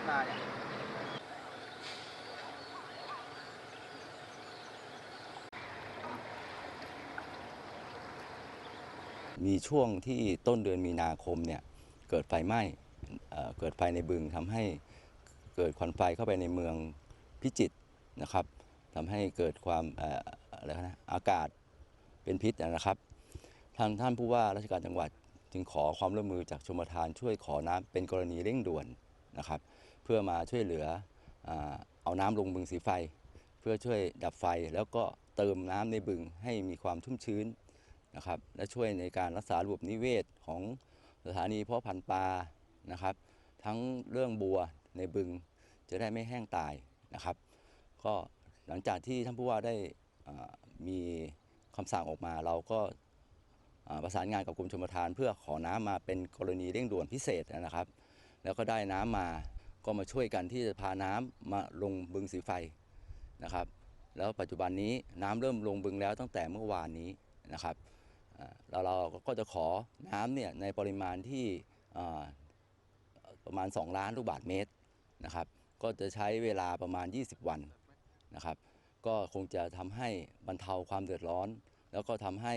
านมาเนี่ยมีช่วงที่ต้นเดือนมีนาคมเนี่ยเกิดไฟไหม้เเกิดไฟในบึงทำให้เกิดควันไฟเข้าไปในเมืองพิจิตรนะครับทำให้เกิดความเอ่อะไรนะอากาศเป็นพิษนะครับ ทางท่านผู้ว่าราชการจังหวัดจึงขอความร่วมมือจากชมทานช่วยขอน้ำเป็นกรณีเร่งด่วนนะครับ เพื่อมาช่วยเหลือเอาน้ำลงบึงสีไฟ เพื่อช่วยดับไฟแล้วก็เติมน้ำในบึงให้มีความชุ่มชื้นนะครับและช่วยในการรักษาระบบนิเวศของสถานีเพาะพันธุ์ปลานะครับ ทั้งเรื่องบัวในบึงจะได้ไม่แห้งตายนะครับ ก็หลังจากที่ท่านผู้ว่าได้มีคำสั่งออกมาเราก็ประสานงานกับกรมชลประทาน เพื่อขอน้ำมาเป็นกรณีเร่งด่วนพิเศษนะครับ แล้วก็ได้น้ำมา ก็มาช่วยกันที่จะพาน้ำมาลงบึงสีไฟนะครับ แล้วปัจจุบันนี้น้ำเริ่มลงบึงแล้วตั้งแต่เมื่อวานนี้นะครับเราเราก็จะขอน้ำเนี่ยในปริมาณที่ประมาณ 2 ล้านลูกบาทเมตรนะครับ ก็จะใช้เวลาประมาณ 20 วันนะครับ ก็คงจะทำให้บรรเทาความเดือดร้อน แล้วก็ทำให้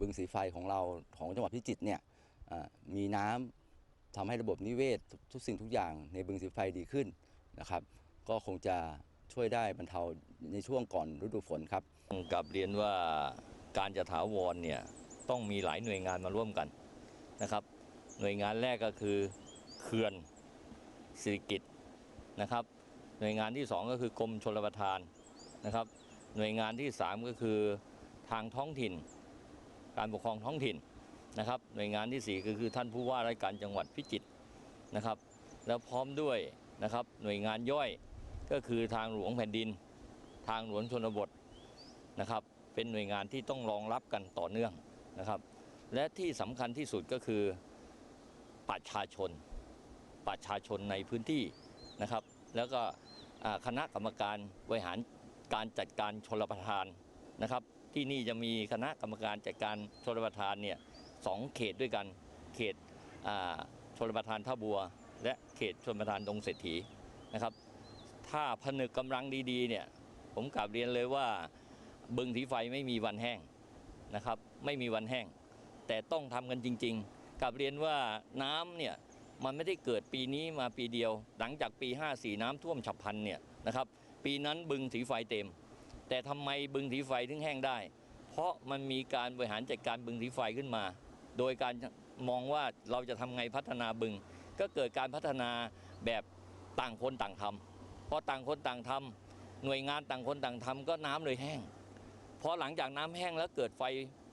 บึงสีไฟของเราของจังหวัดพิจิตรเนี่ยมีน้ำ ทำให้ระบบนิเวศทุกสิ่งทุกอย่างในบึงสีไฟดีขึ้นนะครับ ก็คงจะช่วยได้บรรเทาในช่วงก่อนฤดูฝนครับกับเรียนว่าการจะถาวรเนี่ยต้องมีหลายหน่วยงานมาร่วมกันนะครับ หน่วยงานแรกก็คือเขื่อนสิริกิตนะครับ หน่วยงานที่สองก็คือกรมชลประทานนะครับ หน่วยงานที่สามก็คือทางท้องถิ่น การปกครองท้องถิ่น นะครับหน่วยงานที่สี่ก็คือท่านผู้ว่าราชการจังหวัดพิจิตรนะครับ แล้วพร้อมด้วยนะครับหน่วยงานย่อยก็คือทางหลวงแผ่นดิน ทางหลวงชนบทนะครับ เป็นหน่วยงานที่ต้องรองรับกันต่อเนื่องนะครับ และที่สำคัญที่สุดก็คือประชาชนประชาชนในพื้นที่นะครับ แล้วก็คณะกรรมการบริหารการจัดการชลประทานนะครับ ที่นี่จะมีคณะกรรมการจัดการชลประทานเนี่ย สองเขตด้วยกัน เขตชลประทานท่าบัว และเขตชลประทานดงเศรษฐีนะครับ ถ้าผนึกกำลังดีๆเนี่ยผมกลับเรียนเลยว่าบึงสีไฟไม่มีวันแห้งนะครับไม่มีวันแห้ง แต่ต้องทำกันจริง ๆกลับเรียนว่าน้ำเนี่ยมันไม่ได้เกิดปีนี้มาปีเดียว หลังจากปี 54 น้ำท่วมฉับพลันเนี่ยนะครับปีนั้นบึงสีไฟเต็ม แต่ทำไมบึงสีไฟถึงแห้งได้ เพราะมันมีการบริหารจัดการบึงสีไฟขึ้นมา โดยการมองว่าเราจะทำไงพัฒนาบึง ก็เกิดการพัฒนาแบบต่างคนต่างทำพอต่างคนต่างทำหน่วยงานต่างคนต่างทำก็น้ำเลยแห้งพอหลังจากน้ำแห้งแล้วเกิดไฟ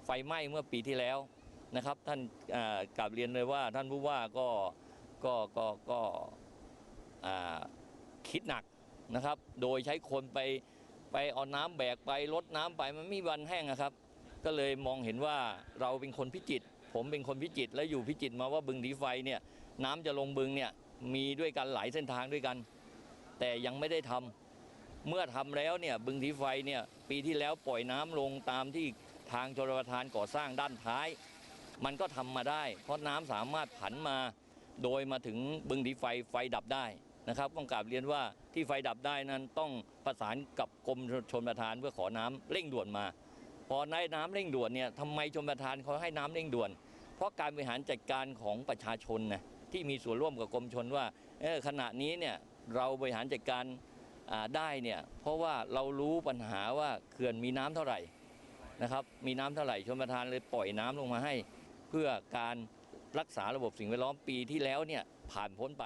ไฟไหม้เมื่อปีที่แล้วนะครับ ท่านกลับเรียนเลยว่าท่านผู้ว่าก็ก็ก็ก็คิดหนักนะครับ โดยใช้คนไปไปเอาน้ำแบกไปลดน้ำไปมันไม่มีวันแห้งนะครับ ก็เลยมองเห็นว่าเราเป็นคนพิจิตร ผมเป็นคนพิจิตรและอยู่พิจิตรมาว่าบึงดีไฟเนี่ยน้ำจะลงบึงเนี่ยมีด้วยกันหลายเส้นทางด้วยกัน แต่ยังไม่ได้ทำเมื่อทำแล้วเนี่ยบึงทีไฟเนี่ยปีที่แล้วปล่อยน้ำลงตามที่ทางชลประทานก่อสร้างด้านท้าย มันก็ทำมาได้ เพราะน้ำสามารถผันมาโดยมาถึงบึงทีไฟไฟดับได้นะครับต้องกราบเรียนว่าที่ไฟดับได้นั้นต้องประสานกับกรมชลประทานเพื่อขอน้ำเร่งด่วนมา พอในน้ำเร่งด่วนเนี่ยทำไมชลประทานเขาให้น้ำเร่งด่วน เพราะการบริหารจัดการของประชาชนนะที่มีส่วนร่วมกับกรมชนว่าขณะนี้เนี่ยเราบริหารจัดการได้เนี่ยเพราะว่าเรารู้ปัญหาว่าเขื่อนมีน้ำเท่าไหร่นะครับมีน้ำเท่าไหร่ชมประทานเลยปล่อยน้ำลงมาให้ เพื่อการรักษาระบบสิ่งแวดล้อมปีที่แล้วเนี่ยผ่านพ้นไป